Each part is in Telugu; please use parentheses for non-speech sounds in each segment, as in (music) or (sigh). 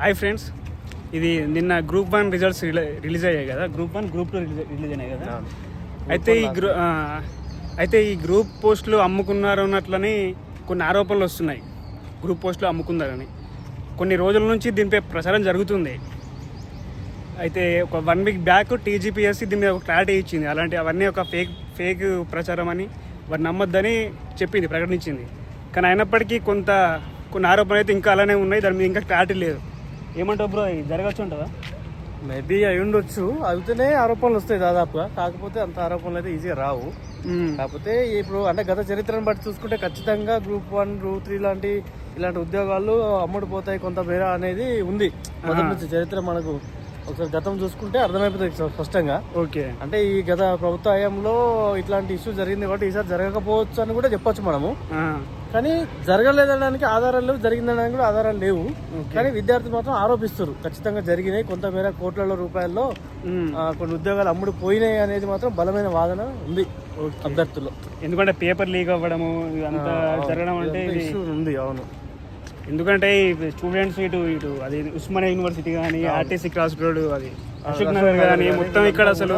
హాయ్ ఫ్రెండ్స్ ఇది నిన్న గ్రూప్ వన్ రిజల్ట్స్ రిలీజ్ అయ్యాయి కదా? Group one group two release అయినాయి కదా? అయితే ఈ గ్రూ అయితే ఈ గ్రూప్ పోస్టులు అమ్ముకున్నారు అన్నట్లని కొన్ని ఆరోపణలు వస్తున్నాయి. గ్రూప్ పోస్టులు అమ్ముకున్నారని కొన్ని రోజుల నుంచి దీనిపై ప్రచారం జరుగుతుంది. అయితే ఒక వన్ వీక్ బ్యాక్ టీజీపీఎస్సీ దీని మీద ఒక క్లారిటీ ఇచ్చింది. అలాంటి అవన్నీ ఒక ఫేక్ ఫేక్ ప్రచారం అని వారు నమ్మొద్దని చెప్పింది ప్రకటించింది. కానీ అయినప్పటికీ కొంత కొన్ని ఆరోపణలు అయితే ఇంకా అలానే ఉన్నాయి. దాని మీద ఇంకా క్లారిటీ లేదు. ఏమంటావు బ్రో? జరగచ్చు ఉంటుందా? మేబీ అయి ఉండొచ్చు. అయితేనే ఆరోపణలు వస్తాయి దాదాపుగా. కాకపోతే అంత ఆరోపణలు అయితే ఈజీగా రావు. కాకపోతే ఇప్పుడు అంటే గత చరిత్రను బట్టి చూసుకుంటే ఖచ్చితంగా గ్రూప్ వన్ గ్రూప్ త్రీ లాంటి ఇలాంటి ఉద్యోగాలు అమ్ముడు పోతాయి కొంత మేర అనేది ఉంది. మొదటి నుంచి చరిత్ర మనకు ఒకసారి గతం చూసుకుంటే అర్థమైపోతుంది స్పష్టంగా. ఓకే. అంటే ఈ గత ప్రభుత్వ హయాంలో ఇట్లాంటి ఇష్యూ జరిగింది కాబట్టి ఈసారి జరగకపోవచ్చు అని కూడా చెప్పొచ్చు మనము. కానీ జరగలేదనడానికి ఆధారాలు లేవు జరిగిందనడానికి కూడా ఆధారాలు లేవు. కానీ విద్యార్థులు మాత్రం ఆరోపిస్తారు ఖచ్చితంగా జరిగినాయి. కొంతమేర కోట్ల రూపాయల్లో కొన్ని ఉద్యోగాలు అమ్ముడు పోయినాయి అనేది మాత్రం బలమైన వాదన ఉంది అభ్యర్థుల్లో. ఎందుకంటే పేపర్ లీక్ అవ్వడము ఇదంతా జరగడం అంటే ఉంది అవును. ఎందుకంటే స్టూడెంట్స్ ఇటు ఇటు అది ఉస్మానియా యూనివర్సిటీ కానీ ఆర్టీసీ క్రాస్ రోడ్ అది. అశోక్ నగర్ కానీ మొత్తం ఇక్కడ అసలు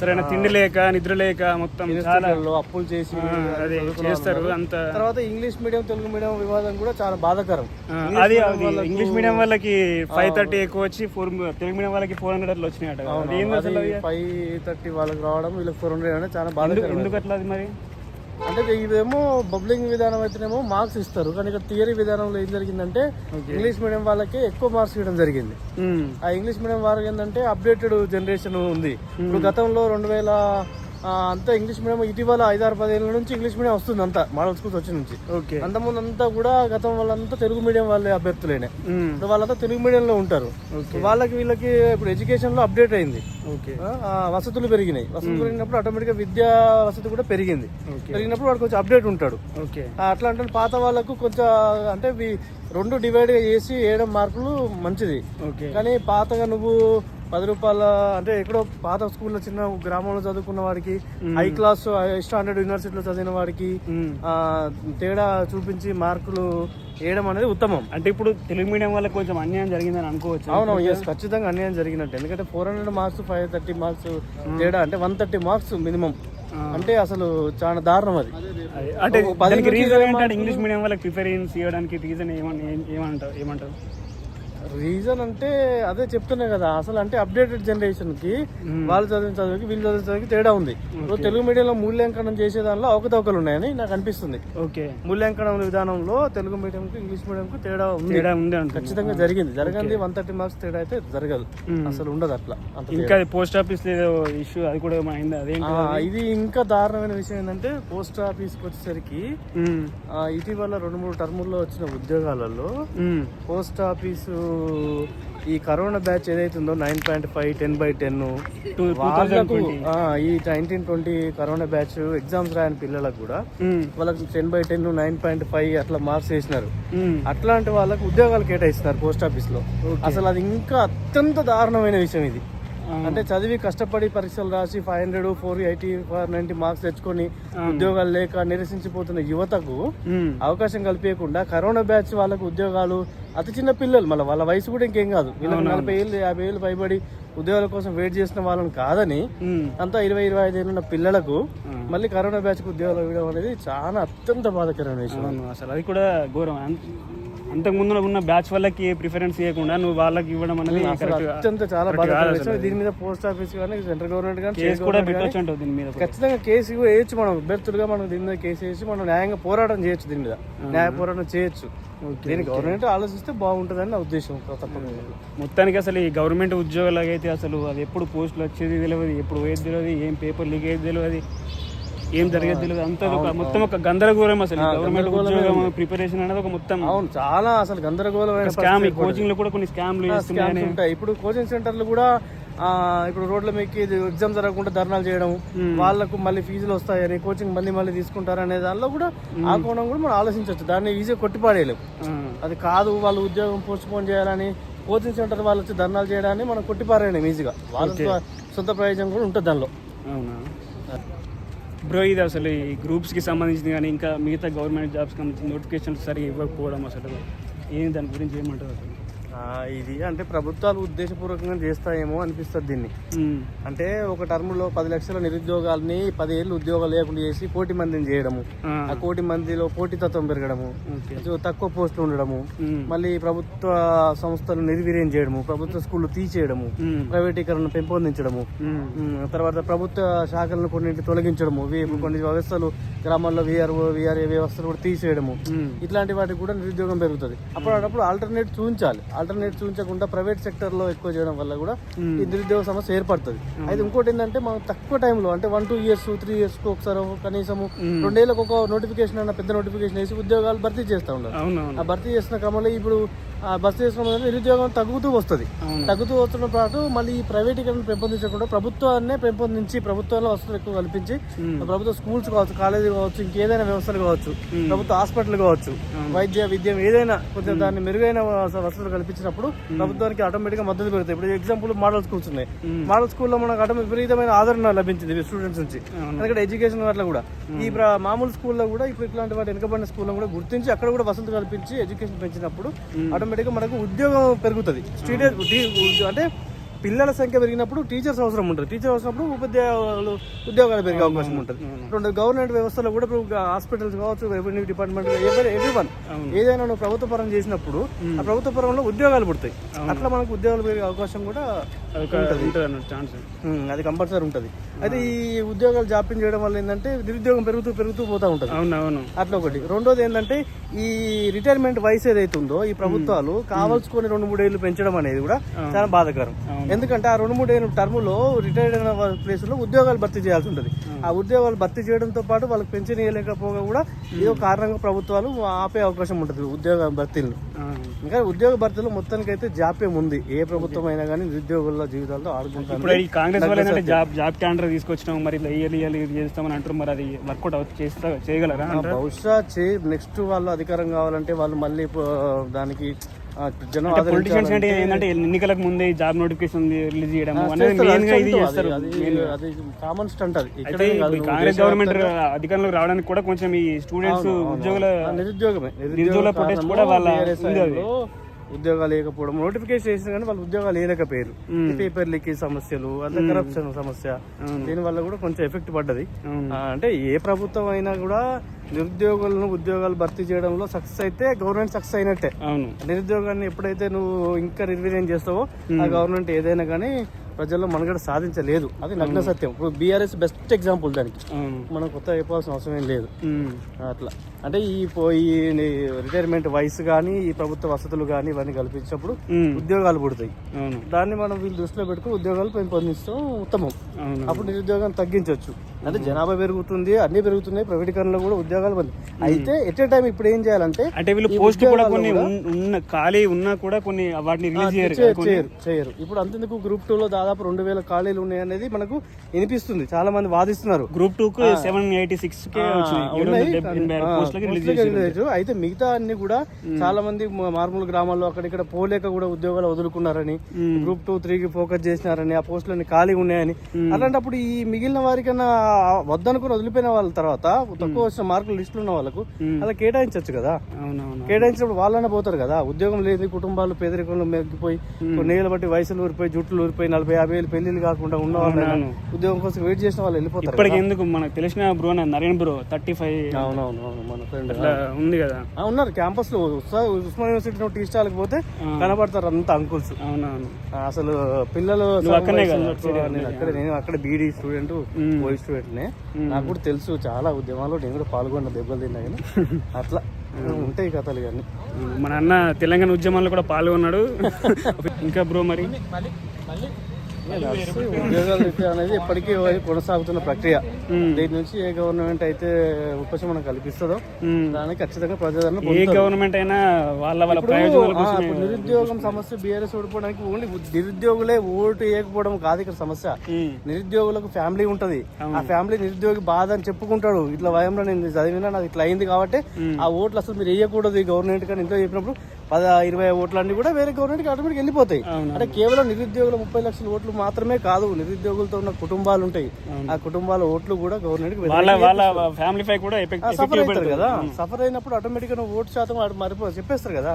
సరైన తిండి లేక నిద్ర లేక మొత్తం చాలా అప్పులు చేసి అదే చేస్తారు అంత తర్వాత ఇంగ్లీష్ మీడియం తెలుగు మీడియం వివాదం కూడా చాలా బాధాకరం. అది ఇంగ్లీష్ మీడియం వాళ్ళకి ఫైవ్ థర్టీ ఎక్కువ వచ్చి ఫోర్ తెలుగు మీడియం వాళ్ళకి ఫోర్ హండ్రెడ్ అట్లా వచ్చినాయట. అసలు అది? ఫైవ్ థర్టీ వాళ్ళకి రావడం వీళ్ళకి ఫోర్ హండ్రెడ్ చాలా బాధాకరం ఎందుకు అట్లా అది మరి? అంటే ఇదేమో బబ్లింగ్ విధానం అయితేనేమో మార్క్స్ ఇస్తారు. కానీ ఇక్కడ థియరీ విధానంలో ఏం జరిగిందంటే ఇంగ్లీష్ మీడియం వాళ్ళకి ఎక్కువ మార్క్స్ ఇవ్వడం జరిగింది. ఆ ఇంగ్లీష్ మీడియం వారికి ఏంటంటే అప్డేటెడ్ జనరేషన్ ఉంది. ఇప్పుడు గతంలో రెండు వేల అంతా ఇంగ్లీష్ మీడియం ఇటీవల ఐదారు పదేళ్ళ నుంచి ఇంగ్లీష్ మీడియం వస్తుంది అంతా. మోడల్ స్కూల్స్ వచ్చి నుంచి. ఓకే. అంతకుముందు అంతా కూడా గతం వాళ్ళంతా తెలుగు మీడియం వాళ్ళే అభ్యర్థులేనే. వాళ్ళంతా తెలుగు మీడియంలో ఉంటారు. వాళ్ళకి వీళ్ళకి ఇప్పుడు ఎడ్యుకేషన్లో అప్డేట్ అయింది. వసతులు పెరిగినాయి. వసతులు పెరిగినప్పుడు ఆటోమేటిక్గా విద్యా వసతి కూడా పెరిగింది. పెరిగినప్పుడు వాడు కొంచెం అప్డేట్ ఉంటాడు. అట్లా అంటే పాత వాళ్ళకు కొంచెం అంటే రెండు డివైడ్ చేసి వేయడం మార్కులు మంచిది. కానీ పాతగా నువ్వు పది రూపాయల అంటే ఎక్కడో పాత స్కూల్లో చిన్న గ్రామంలో చదువుకున్న వాడికి హై క్లాస్ స్టాండర్డ్ యూనివర్సిటీలో చదివిన వాడికి తేడా చూపించి మార్కులు వేయడం అనేది ఉత్తమం. అంటే ఇప్పుడు తెలుగు మీడియం వాళ్ళకి కొంచెం అన్యాయం జరిగిందని అనుకోవచ్చు. అవును ఎస్ ఖచ్చితంగా అన్యాయం జరిగినట్టు. ఎందుకంటే four hundred marks five thirty marks తేడా అంటే వన్ థర్టీ మార్క్స్ మినిమం. అంటే అసలు చాలా దారుణం అది. అది- అంటే రీజన్ ఏంటంటే ఇంగ్లీష్ మీడియం వాళ్ళకి ప్రిఫరెన్స్ ఇవ్వడానికి రీజన్ ఏమంటారు ఏమంటారు రీజన్ అంటే అదే చెప్తున్నా కదా అసలు అంటే అప్డేటెడ్ జనరేషన్కి వాళ్ళు చదివిన చదువుకి వీళ్ళు చదివిన చదువుకి తేడా ఉంది. తెలుగు మీడియంలో మూల్యాంకనం చేసే దానిలో అవకతవకలు ఉన్నాయని నాకు అనిపిస్తుంది. ఓకే. మూల్యాంకనం విధానంలో తెలుగు మీడియం కు ఇంగ్లీష్ మీడియం కు తేడా ఉంది. తేడా ఉంది ఖచ్చితంగా జరిగింది. జరగంది వన్ థర్టీ మార్క్స్ తేడా అయితే జరగదు. అసలు ఉండదు అట్లా. ఇంకా పోస్ట్ ఆఫీస్ ఇష్యూ అది కూడా అయింది? ఇది ఇంకా దారుణమైన విషయం ఏంటంటే పోస్ట్ ఆఫీస్కి వచ్చేసరికి ఇటీవల రెండు మూడు టర్ముల్లో వచ్చిన ఉద్యోగాలలో పోస్ట్ ఆఫీసు ఈ కరోనా బ్యాచ్ ఏదైతుందో nine point five ten by ten. వాళ్ళకు ఈ nineteen twenty corona batch exams రాయని పిల్లలకు కూడా వాళ్ళకి ten by ten nine point five అట్లా మార్క్స్ వేసినారు. అట్లాంటి వాళ్ళకు ఉద్యోగాలు కేటాయిస్తున్నారు పోస్ట్ ఆఫీస్లో అసలు అది ఇంకా అత్యంత దారుణమైన విషయం ఇది. అంటే చదివి కష్టపడి పరీక్షలు రాసి five hundred four eighty four ninety marks తెచ్చుకొని ఉద్యోగాలు లేక నిరసించిపోతున్న యువతకు అవకాశం కల్పించకుండా కరోనా బ్యాచ్ వాళ్ళకు ఉద్యోగాలు అతి చిన్న పిల్లలు మళ్ళీ వాళ్ళ వయసు కూడా ఇంకేం కాదు. వీళ్ళకి నలభై ఏళ్ళు యాభై ఏళ్ళు పైబడి ఉద్యోగాల కోసం వెయిట్ చేసిన వాళ్ళని కాదని అంతా ఇరవై ఇరవై ఐదు ఏళ్ళు ఉన్న పిల్లలకు. మళ్ళీ కరోనా బ్యాచ్కు ఉద్యోగాలు ఇవ్వడం అనేది చాలా అత్యంత బాధాకరమైన విషయం. అసలు అది కూడా ఘోరం. అం- అంతకు ముందు ఉన్న బ్యాచ్ వాళ్ళకి ప్రిఫరెన్స్ ఇవ్వకుండా నువ్వు వాళ్ళకి ఇవ్వడం అనేది అత్యంత చాలా అసలు. దీని మీద పోస్ట్ ఆఫీస్ కానీ సెంట్రల్ గవర్నమెంట్ కానీ కేసు కూడా పెట్టొచ్చు అంటావు దీని మీద ఖచ్చితంగా కేసు వేయచ్చు మనం అభ్యర్థులుగా మనం దీని మీద కేసు వేసి మనం న్యాయంగా పోరాటం చేయొచ్చు దీని మీద. న్యాయ పోరాటం చేయొచ్చు. దీన్ని గవర్నమెంట్ ఆలోచిస్తే బాగుంటుందని నా ఉద్దేశం తప్పకుండా. మొత్తానికి అసలు ఈ గవర్నమెంట్ ఉద్యోగాలకు అయితే అసలు అది ఎప్పుడు పోస్టులు వచ్చేది తెలియదు ఎప్పుడు పోయేది తెలియదు ఏం పేపర్ లీక్ అయ్యేది తెలియదు ఏం జరిగేది తెలియదు. అంతా ఒక మొత్తం ఒక గందరగోళం అసలు. గవర్నమెంట్ ఉద్యోగం ప్రిపరేషన్ అనేది ఒక మొత్తం అవును చాలా అసలు గందరగోళమైన స్కామ్ కోచింగ్లో కూడా కొన్ని స్కామ్లు ఉంటాయి. ఇప్పుడు కోచింగ్ సెంటర్లు కూడా ఇప్పుడు రోడ్ల మీద ఎగ్జామ్ జరగకుండా ధర్నాలు చేయడం వాళ్ళకు మళ్ళీ ఫీజులు వస్తాయని కోచింగ్ మళ్ళీ మళ్ళీ తీసుకుంటారు అనే దానిలో కూడా ఆ కోణం కూడా మనం ఆలోచించవచ్చు. దాన్ని ఈజీగా కొట్టిపాడేయలేము అది కాదు వాళ్ళు ఉద్యోగం పోస్ట్ పోన్ చేయాలని కోచింగ్ సెంటర్ వాళ్ళు వచ్చి ధర్నాలు చేయడాన్ని మనం కొట్టిపారేయలేము ఈజీగా వాళ్ళ సొంత ప్రయోజనం కూడా ఉంటుంది దానిలో. అవునా? బ్రో ఇది అసలు ఈ గ్రూప్స్కి సంబంధించింది కానీ ఇంకా మిగతా గవర్నమెంట్ జాబ్స్కి సంబంధించిన నోటిఫికేషన్ సరిగా ఇవ్వకపోవడం అసలు ఏం దాని గురించి ఏమంటారు అసలు? ఇది అంటే ప్రభుత్వాలు ఉద్దేశపూర్వకంగా చేస్తాయేమో అనిపిస్తుంది దీన్ని. అంటే ఒక టర్మ్లో పది లక్షల నిరుద్యోగాల్ని పదేళ్ళు ఉద్యోగాలు లేకుండా చేసి కోటి మందిని చేయడము ఆ, కోటి మందిలో పోటీతత్వం పెరగడము తక్కువ పోస్టులు ఉండడము మళ్ళీ ప్రభుత్వ సంస్థలు నిర్వీర్యం చేయడము ప్రభుత్వ స్కూళ్ళు తీసేయడము ప్రైవేటీకరణ పెంపొందించడము తర్వాత ప్రభుత్వ శాఖలను కొన్నింటి తొలగించడము కొన్ని వ్యవస్థలు గ్రామాల్లో విఆర్ఓ విఆర్ఏ వ్యవస్థలు కూడా తీసేయడము. ఇట్లాంటి వాటికి కూడా నిరుద్యోగం పెరుగుతుంది. అప్పుడు ఆల్టర్నేట్ చూపించాలి ఆల్టర్నేట్ చూపించకుండా ప్రైవేట్ సెక్టర్లో ఎక్కువ చేయడం వల్ల కూడా ఉమ్, ఈ నిరుద్యోగ సమస్య ఏర్పడుతుంది. అయితే ఇంకోటి ఏంటంటే మనం తక్కువ టైంలో అంటే one two years three years ఒకసారి కనీసము ఉమ్. రెండేళ్ళకి ఒక నోటిఫికేషన్ అన్న పెద్ద నోటిఫికేషన్ వేసి ఉద్యోగాలు భర్తీ చేస్తూ ఉండాలి ఆ భర్తీ చేసిన క్రమంలో ఇప్పుడు చేసిన క్రమంలో నిరుద్యోగం తగ్గుతూ వస్తుంది. తగ్గుతూ వస్తున్న పాటు మళ్ళీ ఈ ప్రైవేటీకరణ పెంపొందించకుండా ప్రభుత్వాన్నే పెంపొందించి ప్రభుత్వంలో వసతులు ఎక్కువ కల్పించి ప్రభుత్వ స్కూల్స్ కావచ్చు కాలేజీ కావచ్చు ఇంకేదైనా వ్యవస్థలు కావచ్చు. ప్రభుత్వ హాస్పిటల్ కావచ్చు. వైద్య విద్య ఏదైనా కొంచెం దాన్ని మెరుగైన వస- వసతులు కల్పించినప్పుడు ప్రభుత్వానికి ఆటోమేటిక్గా మద్దతు పెరుగుతాయి. ఇప్పుడు ఎగ్జాంపుల్ మోడల్ స్కూల్స్ ఉన్నాయి. మోడల్ స్కూల్లో మనకు ఆటో విపరీతమైన ఆదరణ లభించింది స్టూడెంట్స్ నుంచి. ఎందుకంటే ఎడ్యుకేషన్ అట్లా కూడా. ఈ మామూలు స్కూల్లో కూడా ఇప్పుడు ఇట్లాంటి వాటి వెనుకబడిన స్కూల్లో కూడా గుర్తించి అక్కడ కూడా వసతులు కల్పించి ఎడ్యుకేషన్ పెంచినప్పుడు ఉమ్. ఆటోమేటిక్గా మనకు ఉద్యోగం పెరుగుతుంది. స్టూడెంట్ అంటే పిల్లల సంఖ్య పెరిగినప్పుడు టీచర్స్ అవసరం ఉంటుంది. టీచర్ అవసరప్పుడు ఉపాధ్యాయులు ఉద్యోగాలు పెరిగే అవకాశం ఉంటుంది. రెండు గవర్నమెంట్ వ్యవస్థలో కూడా ఇప్పుడు హాస్పిటల్స్ కావచ్చు రెవెన్యూ డిపార్ట్మెంట్ ఎవరి ఎవ్రీ వన్ ఏదైనా నువ్వు ప్రభుత్వ పరం చేసినప్పుడు ఆ ప్రభుత్వ పరంలో ఉద్యోగాలు పుడతాయి. అట్లా మనకు ఉద్యోగాలు పెరిగే అవకాశం కూడా ఉంటుంది. అది కంపల్సరీ ఉంటుంది. అయితే ఈ ఉద్యోగాలు జాప్యం చేయడం వల్ల ఏంటంటే నిరుద్యోగం పెరుగుతూ పెరుగుతూ పోతా ఉంటుంది. అవును అవును అట్లా ఒకటి. రెండోది ఏంటంటే ఈ రిటైర్మెంట్ వయసు ఏదైతే ఉందో ఈ ప్రభుత్వాలు కావాల్సుకొని రెండు మూడేళ్ళు పెంచడం అనేది కూడా చాలా బాధాకరం. ఎందుకంటే ఆ రెండు మూడేళ్ళ టర్మ్లో రిటైర్డ్ అయిన ప్లేస్లో ఉద్యోగాలు భర్తీ చేయాల్సి ఉంటుంది. ఆ ఉద్యోగాలు భర్తీ చేయడంతో పాటు వాళ్ళకి పెన్షన్ ఇవ్వలేకపోగా కూడా ఏదో కారణంగా ప్రభుత్వాలు ఆపే అవకాశం ఉంటుంది ఉద్యోగ భర్తీలను ఆ, ఇంకా ఉద్యోగ భర్తీలో మొత్తానికి అయితే జాప్యం ఉంది ఏ ప్రభుత్వం అయినా కానీ నిరుద్యోగుల జీవితాలతో ఆడుకుంటారు కాంగ్రెస్ వాళ్ళు జాబ్ తీసుకొచ్చినాం మరి చేస్తామని అంటారు మరి అది వర్కౌట్ అవుట్ చేస్తా చేయగలరా బహుశా చే నెక్స్ట్ వాళ్ళు అధికారం కావాలంటే వాళ్ళు మళ్ళీ దానికి జనం పొలిటీషియన్స్ అంటే ఏంటంటే ఎన్నికలకు ముందే జాబ్ నోటిఫికేషన్ రిలీజ్ చేయడం అనేది మెయిన్గా ఇది చేస్తారు, అది కామన్ స్టంట్ అది అయితే కాంగ్రెస్ గవర్నమెంట్ అధికారంలోకి రావడానికి కూడా కొంచెం ఈ స్టూడెంట్స్ ఉద్యోగుల నిరుద్యోగమే. నిరుద్యోగుల protest కూడా వాళ్ళ ఉద్యోగాలు లేకపోవడం నోటిఫికేషన్ చేసిన కానీ వాళ్ళు ఉద్యోగాలు లేకపోయారు. ఉమ్. పేపర్ లీకేజ్ సమస్యలు అంత కరప్షన్ సమస్య దీని వల్ల కూడా కొంచెం ఎఫెక్ట్ పడ్డది. అంటే ఏ ప్రభుత్వం అయినా కూడా నిరుద్యోగులను ఉద్యోగాలు భర్తీ చేయడంలో సక్సెస్ అయితే గవర్నమెంట్ సక్సెస్ అయినట్టే. అవును. నిరుద్యోగాన్ని ఎప్పుడైతే నువ్వు ఇంకా నిర్వీర్యం చేస్తావో ఆ గవర్నమెంట్ ఏదైనా కానీ ప్రజల్లో మనుగడ సాధించలేదు. అది నగ్న సత్యం. ఇప్పుడు బీఆర్ఎస్ బెస్ట్ ఎగ్జాంపుల్ దానికి. మనం కొత్త చెప్పాల్సిన అవసరం ఏం లేదు. ఉమ్, అట్లా. అంటే ఈ పో- ఈ రిటైర్మెంట్ వయసు కానీ ఈ ప్రభుత్వ వసతులు కానీ ఇవన్నీ కల్పించినప్పుడు ఉమ్, ఉద్యోగాలు పుడతాయి. దాన్ని మనం వీళ్ళు దృష్టిలో పెట్టుకుని ఉద్యోగాలు పెంపొందించడం ఉత్తమం. అప్పుడు నిరుద్యోగం తగ్గించవచ్చు అంటే జనాభా పెరుగుతుంది అన్ని పెరుగుతున్నాయి. ప్రైవేటీకరణలో కూడా ఉద్యోగాలు బంద్ అయితే ఎట్ టైం ఇప్పుడు ఏం చేయాలంటే అంటే వీళ్ళు పోస్ట్ కూడా కొన్ని ఉన్న ఖాళీ ఉన్నా కూడా కొన్ని వాటిని రిలీజ్ చేయరు చేయరు ఇప్పుడు అంతెందుకు గ్రూప్ టూ లో దాదాపు రెండు వేల ఖాళీలు ఉన్నాయి అనేది మనకు వినిపిస్తుంది. చాలా మంది వాదిస్తున్నారు. గ్రూప్ టూ కు సెవెన్ ఎయిటీ సిక్స్ కే. అయితే మిగతా అన్ని కూడా చాలా మంది మారుమూల గ్రామాల్లో అక్కడిక్కడ పోలేక కూడా ఉద్యోగాలు వదులుకున్నారని గ్రూప్ టూ త్రీకి ఫోకస్ చేసినారని ఆ పోస్టులన్నీ ఖాళీగా ఉన్నాయని. అలాంటప్పుడు ఈ మిగిలిన వారికన్నా వద్దనుకుని వదిలిపోయిన వాళ్ళ తర్వాత తక్కువ వచ్చిన మార్కులు లిస్టులు ఉన్న వాళ్ళకు. అలా కేటాయించవచ్చు కదా. కేటాయించినప్పుడు వాళ్ళనే పోతారు కదా. ఉద్యోగం లేని కుటుంబాలు పేదరికంలో మెగ్గిపోయి కొన్ని ఏళ్ళ బట్టి వయసులు ఊరిపోయి జుట్లు ఊరిపోయి నలభై యాభై ఏళ్ళు పెళ్ళిళ్ళు కాకుండా ఉన్న వాళ్ళు. ఉద్యోగం కోసం వెయిట్ చేసిన వాళ్ళు వెళ్ళిపోతారు ఇప్పటికి ఎందుకు మనకు తెలిసిన bro Naren bro thirty five. అవునవును అవును మన ఫ్రెండ్ ఉంది కదా. ఉన్నారు క్యాంపస్లో ఉస్మా- ఉస్మాన్ యూనివర్సిటీ టీ స్టాల్కి పోతే కనబడతారు అంత అంకుల్స్. అవునవును. అసలు పిల్లలు నేను అక్కడ నేను అక్కడ బీడీ స్టూడెంట్. ఓయి స్టూడెంట్ నే. నాకు కూడా తెలుసు చాలా ఉద్యమాల్లో నేను కూడా పాల్గొన్న దెబ్బలు తిన్నా కానీ అట్లా ఉంటాయి కథలు కానీ మన అన్న తెలంగాణ ఉద్యమంలో కూడా పాల్గొన్నాడు. (laughs) ఇంకా బ్రో మరి? ఉద్యోగాలు ఇచ్చే అనేది ఎప్పటికీ కొనసాగుతున్న ప్రక్రియ. దీని నుంచి ఏ గవర్నమెంట్ అయితే ఉపశమనం కల్పిస్తుందో. దానికి ఖచ్చితంగా ప్రజాదరణ ఏ గవర్నమెంట్ అయినా వాళ్ళ వాళ్ళ ప్రయోజనాల నిరుద్యోగం సమస్య బీఆర్ఎస్ ఓడిపోవడానికి ఓన్లీ నిరుద్యోగులే ఓటు వేయకపోవడం కాదు ఇక్కడ సమస్య. నిరుద్యోగులకు ఫ్యామిలీ ఉంటది. ఆ ఫ్యామిలీ నిరుద్యోగి బాధ అని చెప్పుకుంటాడు. ఇట్లా వయంలో నేను చదివినా నాకు ఇట్లా అయింది కాబట్టి ఆ ఓట్లు అసలు మీరు వేయకూడదు ఈ గవర్నమెంట్ కానీ ఇంట్లో చెప్పినప్పుడు పద ఇరవై ఓట్లన్నీ కూడా వేరే గవర్నమెంట్కి ఆటోమేటిక్ వెళ్ళిపోతాయి. అంటే కేవలం నిరుద్యోగుల ముప్పై లక్షల ఓట్లు మాత్రమే కాదు నిరుద్యోగులతో ఉన్న కుటుంబాలు ఉంటాయి. ఆ కుటుంబాల ఓట్లు కూడా గవర్నమెంట్కి ఫ్యామిలీ కూడా సఫర్ అవుతారు కదా. సఫర్ అయినప్పుడు ఆటోమేటిక్గా ఓటు శాతం మరిపో చెప్పేస్తారు కదా.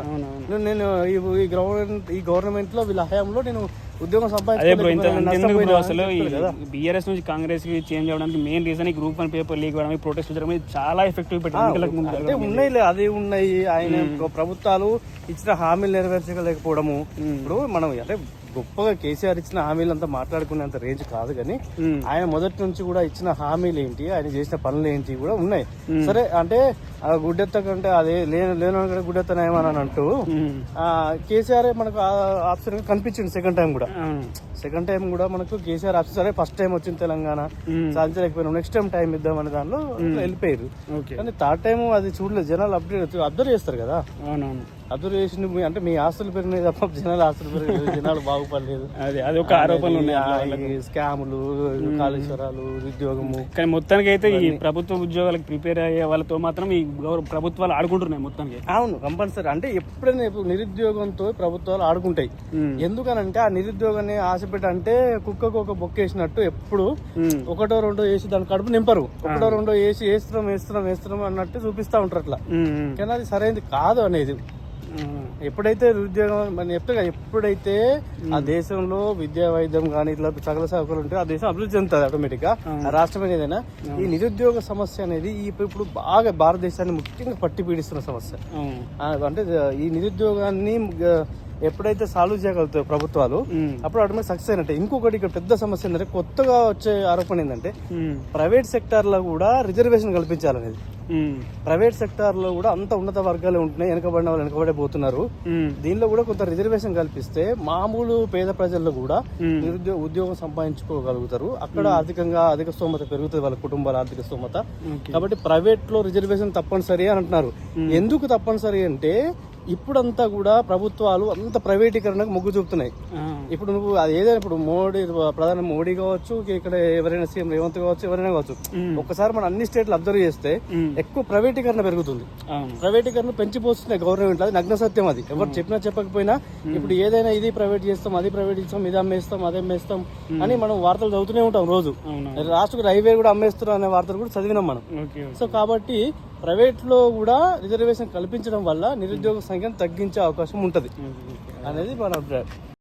నేను- ఈ- ఈ గవర్నమెంట్ ఈ గవర్నమెంట్లో వీళ్ళ హయాంలో నేను ఉద్యోగం అదే బ్రో ఇంత ఎందుకు అసలు బీఆర్ఎస్ నుంచి కాంగ్రెస్కి చేంజ్ అవడానికి మెయిన్ రీజన్ ఈ గ్రూప్ వన్ పేపర్ లీక్ అవడం ప్రొటెస్ట్ జరగడం చాలా ఎఫెక్టివ్ అంటే ఉన్నాయిలే అది ఉన్నాయి. ఆయన ప్రభుత్వాలు ఇచ్చిన హామీలు నెరవేర్చలేకపోవడము. ఇప్పుడు మనం అంటే గొప్పగా కేసీఆర్ ఇచ్చిన హామీలు అంతా మాట్లాడుకునేంత రేంజ్ కాదు కానీ. ఆయన మొదటి నుంచి కూడా ఇచ్చిన హామీలు ఏంటి ఆయన చేసిన పనులు ఏంటి కూడా ఉన్నాయి. సరే అంటే ఆ గుడ్డెత్త కంటే అదే లేని లేని గుడ్డెత్త నయమని అంటూ కేసీఆర్ మనకు ఆప్షన్ కనిపించింది సెకండ్ టైం కూడా. సెకండ్ టైం కూడా మనకు కేసీఆర్ ఆప్షన్ సరే ఫస్ట్ టైం వచ్చింది తెలంగాణ. సాధించలేకపోయినాం నెక్స్ట్ టైం టైం ఇద్దాం అనే దానిలో వెళ్ళిపోయారు. ఓకే. కానీ థర్డ్ టైం అది చూడలేదు జనాలు అప్డేట్ అబ్జర్వ్ చేస్తారు కదా. అవునవును. మీ- అంటే మీ ఆస్తులు పెరిగినాయి తప్ప జనాలు ఆస్తులు పెరగలేదు జనాలు బాగుపడలేదు. అదే అది ఒక ఆరోపణలు ఉన్నాయి స్కాములు కాళేశ్వరాలు ఉద్యోగము. కానీ మొత్తానికి అయితే ఈ ప్రభుత్వ ఉద్యోగాలకు ప్రిపేర్ అయ్యే వాళ్ళతో మాత్రం ఈ గౌరవ ప్రభుత్వాలు ఆడుకుంటున్నాయి మొత్తానికి. అవును కంపల్సరీ. అంటే ఎప్పుడైనా ఇప్పుడు నిరుద్యోగంతో ప్రభుత్వాలు ఆడుకుంటాయి. ఎందుకనంటే ఆ నిరుద్యోగాన్ని ఆశపెట్టి అంటే కుక్కకు ఒక బొక్కేసినట్టు ఎప్పుడు ఉమ్. ఒకటో రెండో వేసి దాని కడుపు నింపరు. ఒకటో రెండో వేసి వేస్తున్నాం వేస్తున్నాం వేస్తున్నాం అన్నట్టు చూపిస్తా ఉంటారు అట్లా. కానీ అది సరైనది కాదు అనేది. ఎప్పుడైతే నిరుద్యోగం మన ఎప్పుడు ఎప్పుడైతే ఆ దేశంలో విద్యా వైద్యం కానీ ఇట్లా సకల సౌకర్యాలు ఉంటే ఆ దేశం అభివృద్ధి చెందుతుంది ఆటోమేటిక్గా ఆ రాష్ట్రం ఏదైనా ఈ నిరుద్యోగ సమస్య అనేది ఇప్పుడు బాగా భారతదేశాన్ని ముఖ్యంగా పట్టి పీడిస్తున్న సమస్య అంటే ఈ నిరుద్యోగాన్ని ఎప్పుడైతే సాల్వ్ చేయగలుగుతాయో ప్రభుత్వాలు. అప్పుడు ఆటోమేటిక్ సక్సెస్ అయినట్టే ఇంకొకటి ఇక్కడ పెద్ద సమస్య ఏంటంటే కొత్తగా వచ్చే ఆరోపణ ఏంటంటే. ప్రైవేట్ సెక్టార్లో కూడా రిజర్వేషన్ కల్పించాలనేది. ప్రైవేట్ సెక్టార్లో కూడా అంత ఉన్నత వర్గాలే ఉంటున్నాయి వెనకబడిన వాళ్ళు వెనకబడే పోతున్నారు. దీనిలో కూడా కొంత రిజర్వేషన్ కల్పిస్తే మామూలు పేద ప్రజల్లో కూడా. నిరుద్యోగ ఉద్యోగం సంపాదించుకోగలుగుతారు అక్కడ ఆర్థికంగా అధిక స్తోమత పెరుగుతుంది వాళ్ళ కుటుంబాల ఆర్థిక స్తోమత. కాబట్టి ప్రైవేట్లో రిజర్వేషన్ తప్పనిసరి అని అంటున్నారు ఎందుకు తప్పనిసరి అంటే ఇప్పుడంతా కూడా ప్రభుత్వాలు అంత ప్రైవేటీకరణకు మొగ్గు చూపుతున్నాయి. ఇప్పుడు నువ్వు అది ఏదైనా ఇప్పుడు మోడీ ప్రధాని మోడీ కావచ్చు ఇక్కడ ఎవరైనా సీఎం రేవంత్ కావచ్చు ఎవరైనా కావచ్చు ఉమ్. ఒక్కసారి మనం అన్ని స్టేట్లు అబ్జర్వ్ చేస్తే. ఎక్కువ ప్రైవేటీకరణ పెరుగుతుంది. ప్రైవేటీకరణ పెంచిపోతున్నాయి గవర్నమెంట్ అది నగ్న సత్యం అది. ఎవరు చెప్పినా చెప్పకపోయినా ఇప్పుడు ఏదైనా ఇది ప్రైవేట్ చేస్తాం అది ప్రైవేట్ చేస్తాం ఇది అమ్మేస్తాం అది అమ్మేస్తాం అని మనం వార్తలు చదువుతూనే ఉంటాం రోజు. రాష్ట్రకు రైల్వే కూడా అమ్మేస్తున్నారు అనే వార్తలు కూడా చదివినాం మనం. సో కాబట్టి ప్రైవేట్లో కూడా రిజర్వేషన్ కల్పించడం వల్ల నిరుద్యోగ సంఖ్యను తగ్గించే అవకాశం ఉంటది. అనేది మన అభిప్రాయం